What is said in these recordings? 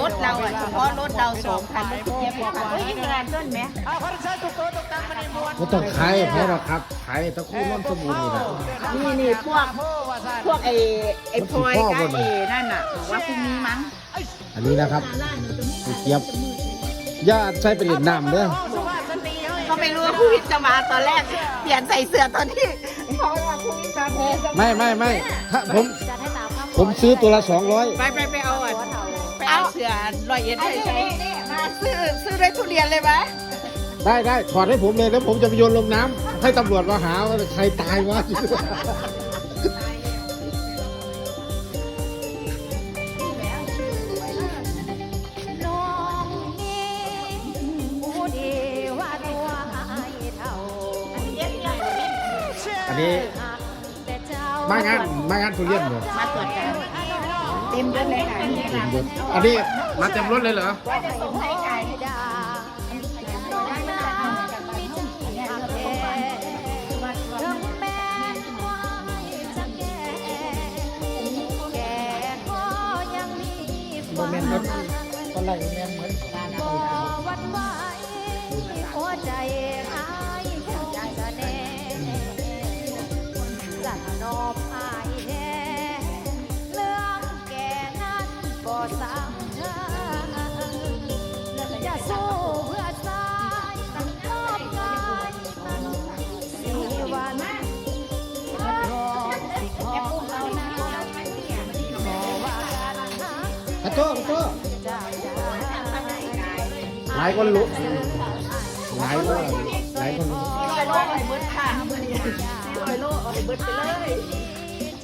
รถเราอะเฉพาะรถเราสองคันรถพี่เจี๊ยบเป็นคันเฮ้ยอีกงานต้นไหมก็ต้องขายให้หรอกครับขายตะคู่น้ำสมุนนี่แหละนี่นี่พวกพวกไอ้ไอ้พลอยกับไอ้นั่นอะบอกว่าพรุ่งนี้มั้งอันนี้นะครับเจี๊ยบย่าใช้เป็นเหรียญน้ำเด้อเขาไม่รู้ว่าผู้พิจะมาตอนแรก เปลี่ยนใส่เสื้อตอนที่เขาว่าผู้พิจะมาไม่ไม่ไม่ถ้าผม ผมซื้อตัวละสองร้อยไปไปไปาอะไปเอาเสื้อลอยเอ็ดให้ใช่มาซื้อซื้อด้วยทุเรียนเลยไหมได้ได้ถอดให้ผมเลยแล้วผมจะไปโยนลงน้ำให้ตำรวจมาหาว่าใครตายวะน้องนี่ผู้ดีว่าตัวให้เท่าอันนี้แต่เจ้ามางานมางานทุเรียนเหรอมาตรวจกันเต็มรถเลยค่ะนี่เต็มรถอันนี้มาเต็มรถเลยเหรอว่าจะส่งให้ใครดาน้องนางมีใจหักแท้ถึงแม้ว่าจะแก่แก่ก็ยังมีฝันตอนแรกแม่นเหมือนบ่หวั่นายคนรู้หลายคนหลายคนลอยโลเอาไปเบิดค่ะลอยโลเอาไปเบิดไปเลย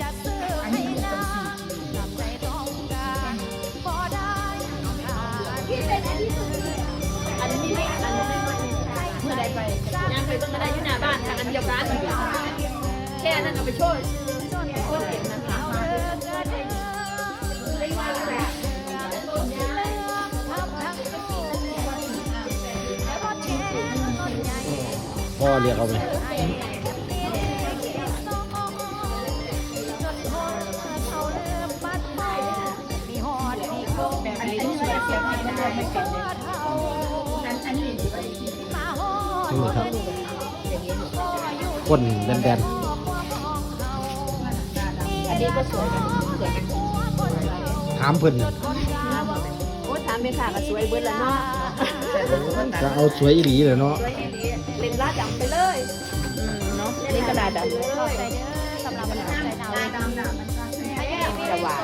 จะซื้อให้น้ำกับใจต้องกาได้ขาดอันนี้ไม่อันนี้ไม่เมื่อใดไปงานไปเบิ่งก็ได้อยู่หน้าบ้านทางอันเดียวกันแค่นั้นเอาไปช่วย พ่อเรียกเอาไปจนคนเขาเริ่มปัดไปมีหอดมีโกงแบบนี้ต้องเสียเสียให้ได้ไม่เป็นเลยเท่าอันอันนี้มาหอดนี่ครับก็อยู่คนแดนอันนี้ก็สวยนะสวยนะๆถามเพิ่นโอ้ถามไม่ค่ะก็สวยเบิดแล้วเนาะจะเอาสวยอีหลีเลยเนาะสวย ดีเล่นลาดดำไปเลยอืมเนาะนี่กระดาษดำเลยใจเด้อสำหรับวันใจหนาวลาดำดำมันจะหวาน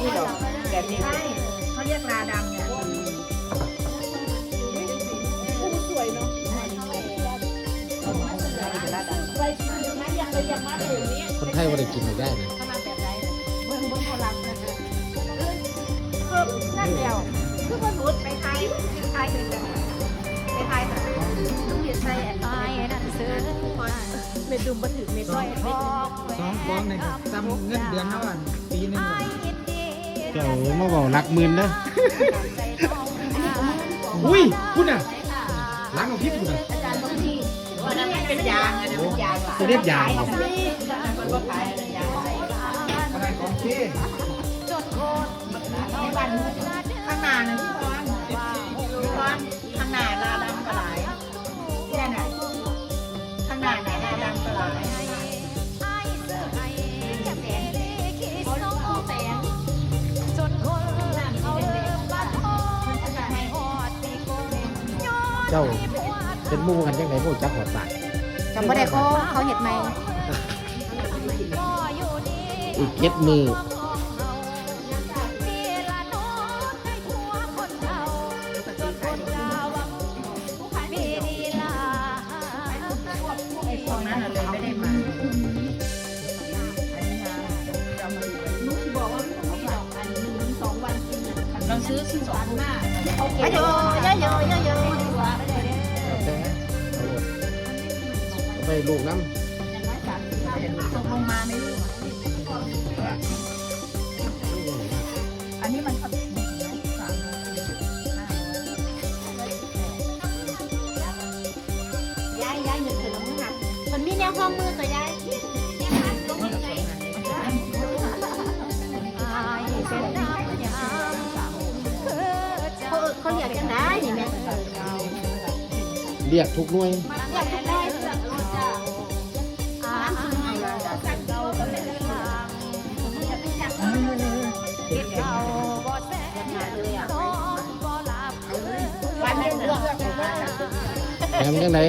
นี่ดอกแบบนี้เขาเรียกลาดำเนี่ยสวยเนาะลาดำไปมายังไปยังมาถึงนี้คนไทยว่าได้กินไม่ได้เลยขนาดแบบไหนเบิ่งเบิ่งเขารับนะคะเออนั่นเดียวคือว่าหนูไปไทยไปไทยเลยจ้ะไปไทย แบบต้องเรียนไทยแอนไอ้นั่นซื้อเม็ดดุมมาถึงเม็ดร้อยเม็ดสองฟองนี่ครับจำเงินเดือนเท่ากันปีหนึงไอ้เลยยินดีเจ้ามาบอกรักหมื่นเด้อใจต้องการอุ้ยคุณน่ะล้างเอาพริกคุณน่ะอาจารย์บางทีวันนั้นมันเป็นยางอันนั้นเป็นยางหลายจะเรียกยางเหรอมันก็ขายอะไรยางหลายอะไรของพี่จนโคตรเอาวันข้างหน้านะ เจ้ามีผัวเป็นหมู่กันยังไงพวกจักหอดปากจำไม่ได้เขาเขาเห็ดไหมก็อยู่ดีอีกเจ็ดมือมีละน้องให้ผัวคนเก่าจนคนลาวังมีดีลาไอ้พวกนั้นเลยไม่ได้มาเราซื้อซื้อสองหน้าเยอะเยอะเยอะ เยอะเยอะเอาไปลูกน้ตกลงมาไม่รู้อันนี้มันย้ายย้ายหนึ่งเถอะมึงหักมันมีแนวความมือตัวย้ายอายเป็นน้ำยามเขาเรียกจังได้นี่แม่เรียกทุกหน่วยเรียกทุก แถมยังไง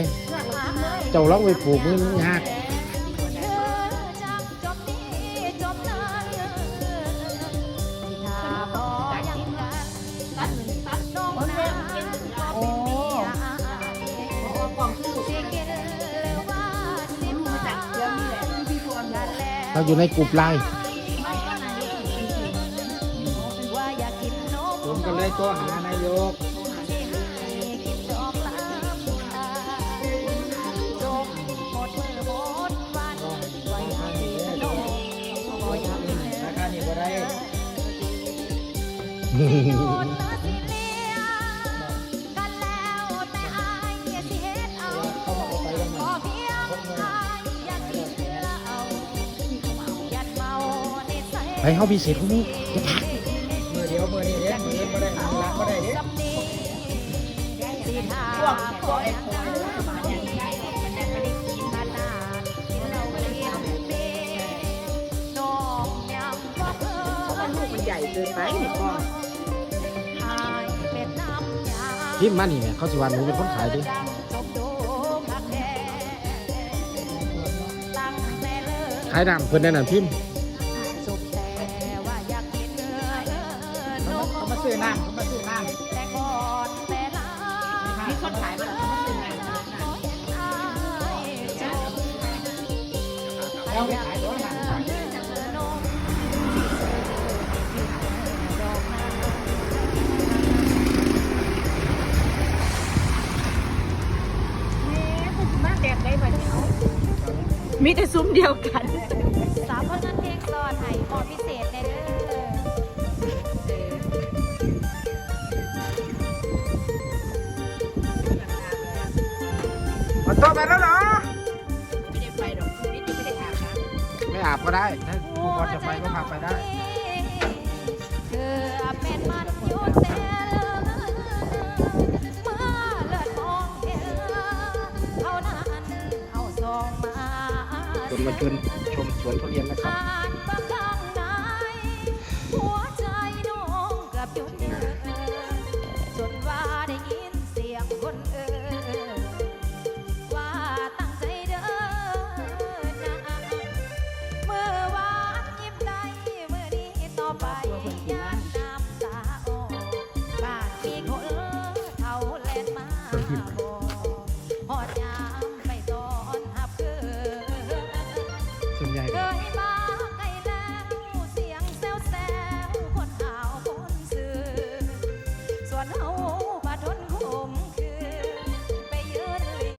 เจ้าล้อกไปปลูกมือมันยาเราอยู่ในกลุ่มไลน์ผมก็เลยตัวหานายก ไปเข้าพิเศษพวกนี้จะพักมือเดียวมือนี้เด้มืออื่นบ่ได้มือหลังบ่ได้เด้สำนีสิทาพวกขพวอกไอ้ยังคนได้รู้ประมาณอย่างนี้มันยังไม่ได้กินขนาดกินเหล้าเลี้ยงเบน้องยังบ่เคยมันลูกมันใหญ่เกินไปนี่พ่อ พิมพ์มานี่แม่เขาสิวันหนูเป็นคนขายดิจบโดคักแท้ตั้งแต่เลิกขายน้ำเพิ่นแนะนำพิมพ์สุดแต่ว่าอยากกินเนื้อเนื้อนกเขามาซื้อน้ำเขามาซื้อน้ำแต่ก่อนแต่ละมีคนขายมันเขาซื้อไงขอเห็นอายเจ้าแล้วไปขายตัวน้ มีแต่ซุ้มเดียวกัน สาวคนนั้นเพลงสอนให้หมอพิเศษในเด้อมาโตมาแล้วเหรอ ไม่ได้ไปหรอกนี่ไม่ได้อาบน้ำไม่อาบก็ได้ ถ้าผู้พอจะไปก็พาไปได้เคนมาชนชมสวนทุเรียนนะครับ